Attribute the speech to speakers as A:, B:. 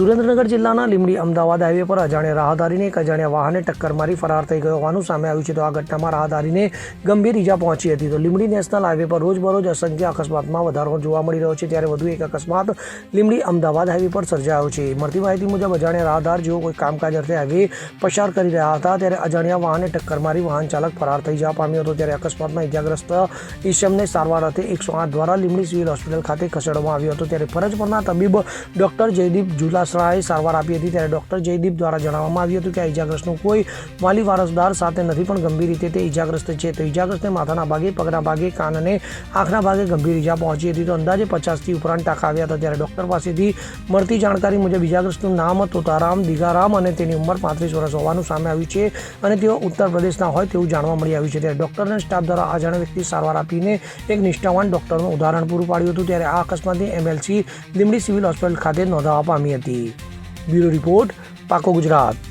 A: સુરેન્દ્રનગર જિલ્લાના લીંબડી અમદાવાદ હાઈવે પર અજાણ્યા રાહદારીને એક અજાણ્યા વાહને ટક્કર મારી ફરાર થઈ ગયો હોવાનું સામે આવ્યું છે. તો આ ઘટનામાં રાહદારીને ગંભીર ઈજા પહોંચી હતી. તો લીંબડી નેશનલ હાઈવે પર રોજબરોજ અસંખ્ય અકસ્માતમાં વધારો જોવા મળી રહ્યો છે. ત્યારે વધુ એક અકસ્માત લીંબડી અમદાવાદ હાઈવે પર સર્જાયો છે. મળતી માહિતી મુજબ અજાણ્યા રાહદાર જેઓ કોઈ કામકાજ અર્થે હાઈવે પસાર કરી રહ્યા હતા, ત્યારે અજાણ્યા વાહને ટક્કર મારી વાહન ચાલક ફરાર થઈ જવા પામ્યો હતો. ત્યારે અકસ્માતમાં ઇજાગ્રસ્ત ઈશમને સારવાર અર્થે એકસો આઠ દ્વારા લીંબડી સિવિલ હોસ્પિટલ ખાતે ખસેડવામાં આવ્યો હતો. ત્યારે ફરજ પરના તબીબ ડોક્ટર જયદીપ જુલાસરાએ સારવાર આપી હતી ત્યારે ડોક્ટર જયદીપ દ્વારા જણાવવામાં આવ્યું હતું કે આ ઇજાગ્રસ્તનું કોઈ વાલી વારસદાર સાથે નથી, પણ ગંભીર રીતે તે ઇજાગ્રસ્ત છે. તો ઇજાગ્રસ્તને માથાના ભાગે, પગના ભાગે કાન અને આંખના ભાગે ગંભીર ઇજા પહોંચી હતી. તો અંદાજે પચાસથી ઉપરાંત ટાંકા આવ્યા હતા ત્યારે ડોક્ટર પાસેથી મળતી જાણકારી મુજબ ઇજાગ્રસ્તનું નામ તોતારામ દિગારામ અને તેની ઉંમર પાંત્રીસ વર્ષ હોવાનું સામે આવ્યું છે અને તેઓ ઉત્તર પ્રદેશના હોય તેવું જાણવા મળી આવ્યું છે. ત્યારે ડોક્ટર અને સ્ટાફ દ્વારા અજાણ્યા વ્યક્તિ સારવાર આપીને એક નિષ્ઠાવાન ડોક્ટરનું ઉદાહરણ પૂરું પાડ્યું હતું. ત્યારે આ અકસ્માતની એમએલસી લીમડી સિવિલ હોસ્પિટલ ખાતે નોંધાવા પામી હતી. બ્યુરો રિપોર્ટ પાકો ગુજરાત